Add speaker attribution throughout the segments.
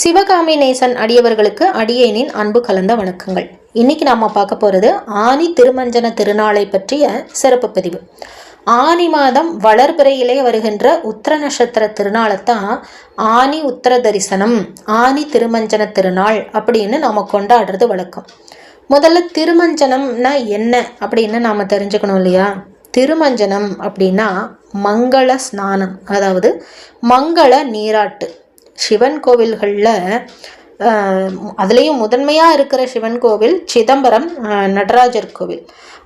Speaker 1: சிவகாமி நேசன் அடியவர்களுக்கு அடியேனின் அன்பு கலந்த வணக்கங்கள். இன்னைக்கு நாம பார்க்க போறது ஆனி திருமஞ்சன திருநாளை பற்றிய சிறப்பு பதிவு. ஆனி மாதம் வளர்பிறையிலே வருகின்ற உத்திர நட்சத்திர திருநாளைத்தான் ஆனி உத்திர தரிசனம் ஆனி திருமஞ்சன திருநாள் அப்படின்னு நாம கொண்டாடுறது வழக்கம். முதல்ல திருமஞ்சனம்னா என்ன அப்படின்னு நாம தெரிஞ்சுக்கணும் இல்லையா? திருமஞ்சனம் அப்படின்னா மங்கள ஸ்நானம் அதாவது மங்கள நீராட்டு. சிவன் கோவில்களில் அதுலேயும் முதன்மையாக இருக்கிற சிவன் கோவில் சிதம்பரம் நடராஜர் கோவில்.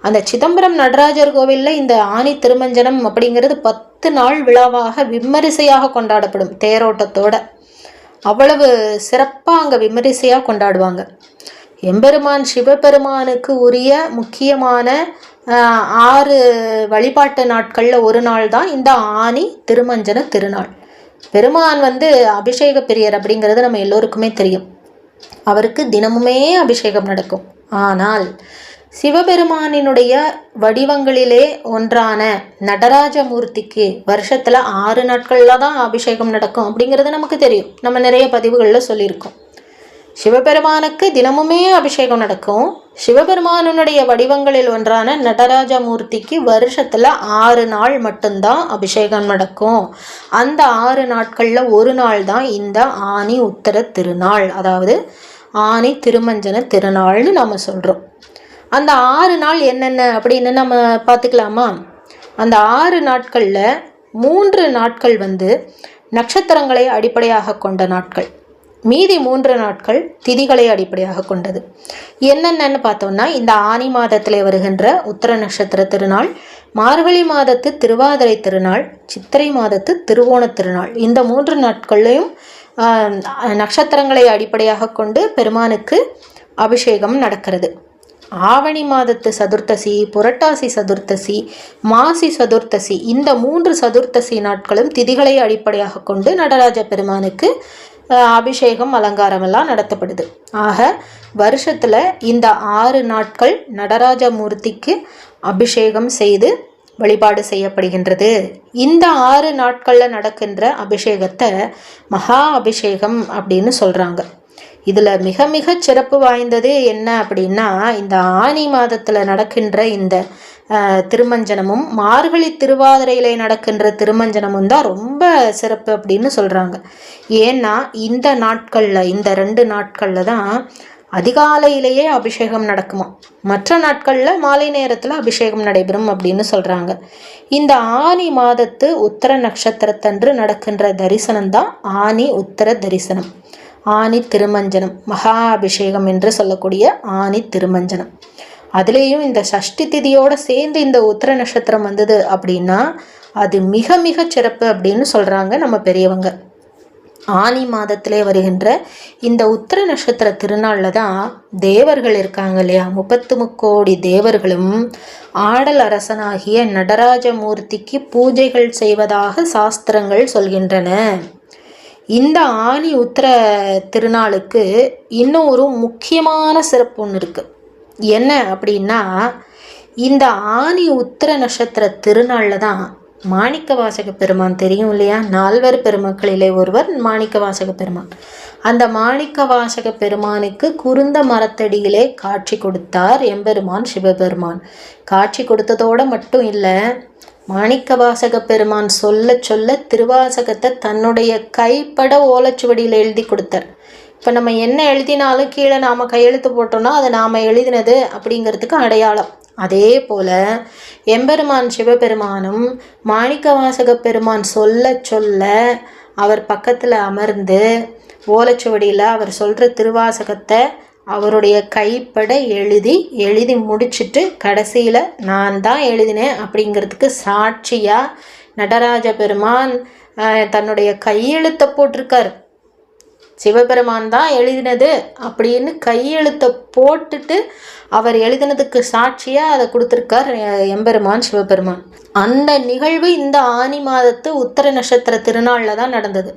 Speaker 1: அந்த சிதம்பரம் நடராஜர் கோவிலில் இந்த ஆணி திருமஞ்சனம் அப்படிங்கிறது பத்து நாள் விழாவாக விமரிசையாக கொண்டாடப்படும் தேரோட்டத்தோட. அவ்வளவு சிறப்பாக அங்கே விமரிசையாக கொண்டாடுவாங்க. எம்பெருமான் சிவபெருமானுக்கு உரிய முக்கியமான ஆறு வழிபாட்டு நாட்களில் ஒரு நாள் தான் இந்த ஆணி திருமஞ்சன திருநாள். பெருமான் வந்து அபிஷேக பிரியர் அப்படிங்கிறது நம்ம எல்லோருக்குமே தெரியும். அவருக்கு தினமுமே அபிஷேகம் நடக்கும். ஆனால் சிவபெருமானினுடைய வடிவங்களிலே ஒன்றான நடராஜமூர்த்திக்கு வருஷத்தில் ஆறு நாட்களில் தான் அபிஷேகம் நடக்கும் அப்படிங்கிறது நமக்கு தெரியும். நம்ம நிறைய பதிவுகளில் சொல்லியிருக்கோம். சிவபெருமானுக்கு தினமுமே அபிஷேகம் நடக்கும். சிவபெருமானுடைய வடிவங்களில் ஒன்றான நடராஜமூர்த்திக்கு வருஷத்தில் ஆறு நாள் மட்டும்தான் அபிஷேகம் நடக்கும். அந்த ஆறு நாட்களில் ஒரு நாள் தான் இந்த ஆனி உத்தர திருநாள் அதாவது ஆனி திருமஞ்சன திருநாள்னு நம்ம சொல்கிறோம் அந்த ஆறு நாள் என்னென்ன அப்படின்னு நம்ம பார்த்துக்கலாமா? அந்த ஆறு நாட்களில் மூன்று நாட்கள் வந்து நட்சத்திரங்களை அடிப்படையாக கொண்ட நாட்கள். மீதி மூன்று நாட்கள் திதிகளை அடிப்படையாக கொண்டது. என்னென்னு பார்த்தோம்னா இந்த ஆனி மாதத்திலே வருகின்ற உத்தர நட்சத்திர திருநாள் மார்கழி மாதத்து திருவாதிரை திருநாள் சித்திரை மாதத்து திருவோண திருநாள். இந்த மூன்று நாட்கள்லையும் நட்சத்திரங்களை அடிப்படையாக கொண்டு பெருமானுக்கு அபிஷேகம் நடக்கிறது. ஆவணி மாதத்து சதுர்த்தசி புரட்டாசி சதுர்த்தசி மாசி சதுர்த்தசி இந்த மூன்று சதுர்த்தசி நாட்களும் திதிகளை அடிப்படையாக கொண்டு நடராஜ பெருமானுக்கு அபிஷேகம் அலங்காரம் எல்லாம் நடத்தப்படுது. ஆக வருஷத்தில் இந்த ஆறு நாட்கள் நடராஜ மூர்த்திக்கு அபிஷேகம் செய்து வழிபாடு செய்யப்படுகின்றது. இந்த ஆறு நாட்களில் நடக்கின்ற அபிஷேகத்தை மகா அபிஷேகம் அப்படின்னு சொல்கிறாங்க இதில் மிக மிக சிறப்பு வாய்ந்தது என்ன அப்படின்னா இந்த ஆனி மாதத்தில் நடக்கின்ற இந்த திருமஞ்சனமும் மார்கழி திருவாதிரையிலே நடக்கின்ற திருமஞ்சனமும் தான் ரொம்ப சிறப்பு அப்படின்னு சொல்கிறாங்க ஏன்னா இந்த நாட்களில் இந்த ரெண்டு நாட்களில் தான் அதிகாலையிலேயே அபிஷேகம் நடக்குமா? மற்ற நாட்களில் மாலை நேரத்தில் அபிஷேகம் நடைபெறும் அப்படின்னு சொல்கிறாங்க இந்த ஆனி மாதத்து உத்தர நட்சத்திரத்தன்று நடக்கின்ற தரிசனம் தான் ஆனி உத்தர தரிசனம். ஆனி திருமஞ்சனம் மகா அபிஷேகம் என்று சொல்லக்கூடிய ஆனி திருமஞ்சனம். அதுலேயும் இந்த சஷ்டி திதியோடு சேர்ந்து இந்த உத்திர நட்சத்திரம் வந்தது அப்படின்னா அது மிக மிக சிறப்பு அப்படின்னு சொல்கிறாங்க நம்ம பெரியவங்க. ஆனி மாதத்திலே வருகின்ற இந்த உத்திர நட்சத்திர திருநாளில் தான் தேவர்கள் இருக்காங்க இல்லையா? முப்பத்து முக்கோடி தேவர்களும் ஆடல் அரசனாகிய நடராஜமூர்த்திக்கு பூஜைகள் செய்வதாக சாஸ்திரங்கள் சொல்கின்றன. இந்த ஆனி உத்திர திருநாளுக்கு இன்னும் ஒரு முக்கியமான சிறப்பு ஒன்று இருக்குது என்ன அப்படின்னா இந்த ஆனி உத்திர நட்சத்திர திருநாளில் தான் மாணிக்க வாசக பெருமான் தெரியும் இல்லையா? நால்வர் பெருமக்களிலே ஒருவர் மாணிக்க வாசக பெருமான். அந்த மாணிக்க வாசக பெருமானுக்கு குருந்த மரத்தடியிலே காட்சி கொடுத்தார் எம்பெருமான் சிவபெருமான். காட்சி கொடுத்ததோடு மட்டும் இல்லை மாணிக்கவாசக பெருமான் சொல்ல சொல்ல திருவாசகத்தை தன்னுடைய கைப்பட ஓலைச்சுவடியில் எழுதி கொடுத்தார். இப்போ நம்ம என்ன எழுதினாலும் கீழே நாம் கையெழுத்து போட்டோம்னா அது நாம் எழுதினது அப்படிங்கிறதுக்கு அடையாளம். அதே போல எம்பெருமான் சிவபெருமானும் மாணிக்கவாசக பெருமான் சொல்ல சொல்ல அவர் பக்கத்தில் அமர்ந்து ஓலைச்சுவடியில் அவர் சொல்கிற திருவாசகத்தை அவருடைய கைப்பட எழுதி எழுதி முடிச்சிட்டு கடைசியில் நான் தான் எழுதினேன் அப்படிங்கிறதுக்கு சாட்சியாக நடராஜ பெருமான் தன்னுடைய கையெழுத்தை போட்டிருக்கார். சிவபெருமான் தான் எழுதினது அப்படின்னு கையெழுத்தை போட்டுட்டு அவர் எழுதினதுக்கு சாட்சியாக அதை கொடுத்துருக்கார் எம்பெருமான் சிவபெருமான். அந்த நிகழ்வு இந்த ஆனி மாதத்து உத்தர நட்சத்திர திருநாளில் தான் நடந்தது.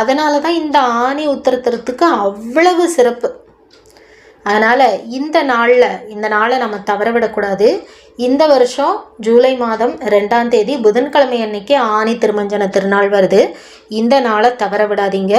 Speaker 1: அதனால தான் இந்த ஆனி உத்தரத்திரத்துக்கு அவ்வளவு சிறப்பு. அதனால் இந்த நாளில் இந்த நாளை நம்ம தவற விடக்கூடாது. இந்த வருஷம் ஜூலை மாதம் ரெண்டாம் தேதி புதன்கிழமை அன்னைக்கு ஆனி திருமஞ்சன திருநாள் வருது. இந்த நாளை தவற விடாதீங்க.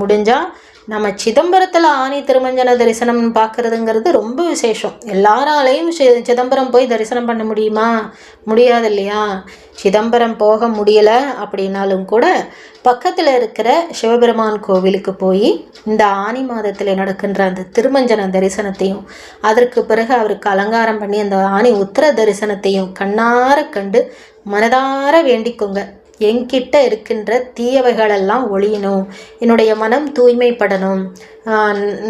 Speaker 1: முடிஞ்சால் நம்ம சிதம்பரத்தில் ஆணி திருமஞ்சன தரிசனம் பார்க்குறதுங்கிறது ரொம்ப விசேஷம். எல்லாராலையும் சி சிதம்பரம் போய் தரிசனம் பண்ண முடியுமா? முடியாது இல்லையா சிதம்பரம் போக முடியலை அப்படின்னாலும் கூட பக்கத்தில் இருக்கிற சிவபெருமான் கோவிலுக்கு போய் இந்த ஆனி மாதத்தில் நடக்கின்ற அந்த திருமஞ்சன தரிசனத்தையும் அதற்கு பிறகு அவருக்கு அலங்காரம் பண்ணி அந்த ஆணி உத்தர தரிசனத்தையும் கண்ணார கண்டு மனதார வேண்டிக்கோங்க. என்கிட்ட இருக்கின்ற தீயவைகளெல்லாம் ஒழியணும். என்னுடைய மனம் தூய்மைப்படணும்.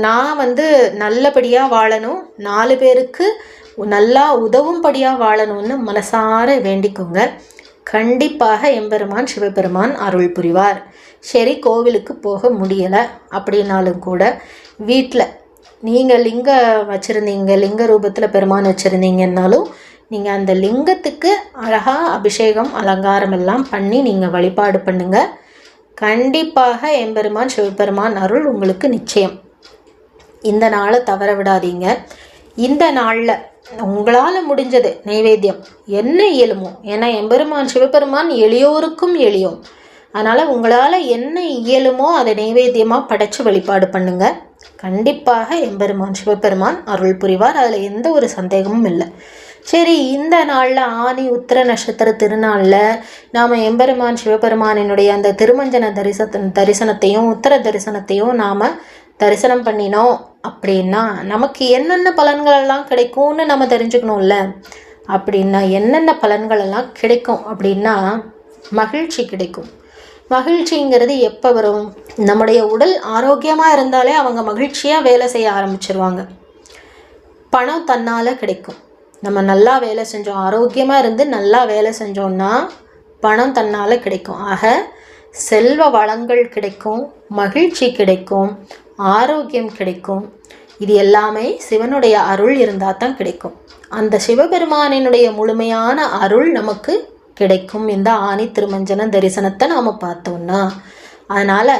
Speaker 1: நான் வந்து நல்லபடியாக வாழணும். நாலு பேருக்கு நல்லா உதவும்படியாக வாழணும்னு மனசார வேண்டிக்கோங்க. கண்டிப்பாக எம்பெருமான் சிவபெருமான் அருள் புரிவார். சரி கோவிலுக்கு போக முடியலை அப்படின்னாலும் கூட வீட்டில் நீங்கள் லிங்க வச்சுருந்தீங்க லிங்க ரூபத்தில் பெருமான் வச்சுருந்தீங்கன்னாலும் நீங்கள் அந்த லிங்கத்துக்கு அழகாக அபிஷேகம் அலங்காரம் எல்லாம் பண்ணி நீங்கள் வழிபாடு பண்ணுங்கள் கண்டிப்பாக எம்பெருமான் சிவபெருமான் அருள் உங்களுக்கு நிச்சயம். இந்த நாளை தவற விடாதீங்க. இந்த நாளில் உங்களால் முடிஞ்சது நைவேத்தியம். என்ன இயலுமோ? ஏன்னா எம்பெருமான் சிவபெருமான் எளியோருக்கும் எளியோம். அதனால் உங்களால் என்ன இயலுமோ அதை நைவேத்தியமாக படைச்சி வழிபாடு பண்ணுங்கள் கண்டிப்பாக எம்பெருமான் சிவபெருமான் அருள் புரிவார். அதில் எந்த ஒரு சந்தேகமும் இல்லை. சரி இந்த நாளில் ஆனி உத்திர நட்சத்திர திருநாளில் நாம் எம்பெருமான் சிவபெருமானினுடைய அந்த திருமஞ்சன தரிசன தரிசனத்தையும் உத்தர தரிசனத்தையும் நாம் தரிசனம் பண்ணினோம் அப்படின்னா நமக்கு என்னென்ன பலன்களெல்லாம் கிடைக்கும்னு நம்ம தெரிஞ்சுக்கணும்ல. அப்படின்னா என்னென்ன பலன்களெல்லாம் கிடைக்கும் அப்படின்னா மகிழ்ச்சி கிடைக்கும். மகிழ்ச்சிங்கிறது எப்போ வரும்? நம்முடைய உடல் ஆரோக்கியமாக இருந்தாலே அவங்க மகிழ்ச்சியாக வேலை செய்ய ஆரம்பிச்சிருவாங்க. பணம் தன்னால் கிடைக்கும். நம்ம நல்லா வேலை செஞ்சோம் ஆரோக்கியமாக இருந்து நல்லா வேலை செஞ்சோம்னா பணம் தன்னால் கிடைக்கும். ஆக செல்வ வளங்கள் கிடைக்கும் மகிழ்ச்சி கிடைக்கும் ஆரோக்கியம் கிடைக்கும். இது எல்லாமே சிவனுடைய அருள் இருந்தால் தான் கிடைக்கும். அந்த சிவபெருமானினுடைய முழுமையான அருள் நமக்கு கிடைக்கும். இந்த ஆணி திருமஞ்சன தரிசனத்தை நாம் பார்த்தோம்னா. அதனால்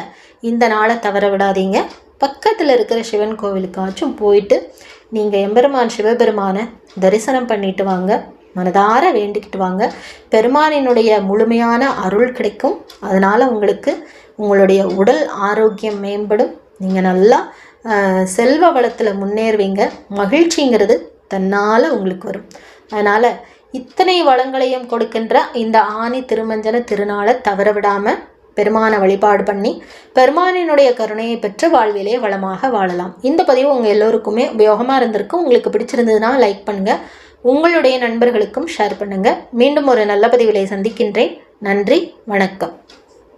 Speaker 1: இந்த நாளை தவற விடாதீங்க. பக்கத்தில் இருக்கிற சிவன் கோவிலுக்காச்சும் போயிட்டு நீங்கள் எம்பெருமான் சிவபெருமானை தரிசனம் பண்ணிட்டு வாங்க. மனதார வேண்டிக்கிட்டு வாங்க. பெருமானினுடைய முழுமையான அருள் கிடைக்கும். அதனால் உங்களுக்கு உங்களுடைய உடல் ஆரோக்கியம் மேம்படும். நீங்கள் நல்லா செல்வ வளத்தில் முன்னேறுவீங்க. மகிழ்ச்சிங்கிறது தன்னால் உங்களுக்கு வரும். அதனால் இத்தனை வளங்களையும் கொடுக்கின்ற இந்த ஆணி திருமஞ்சன திருநாளை தவற விடாமல் பெருமானை வழிபாடு பண்ணி பெருமானினுடைய கருணையை பெற்று வாழ்விலே வளமாக வாழலாம். இந்த பதிவு உங்கள் எல்லோருக்குமே உபயோகமாக இருந்திருக்கு. உங்களுக்கு பிடிச்சிருந்ததுன்னா லைக் பண்ணுங்கள் உங்களுடைய நண்பர்களுக்கும் ஷேர் பண்ணுங்கள் மீண்டும் ஒரு நல்ல பதிவிலை சந்திக்கின்றேன். நன்றி வணக்கம்.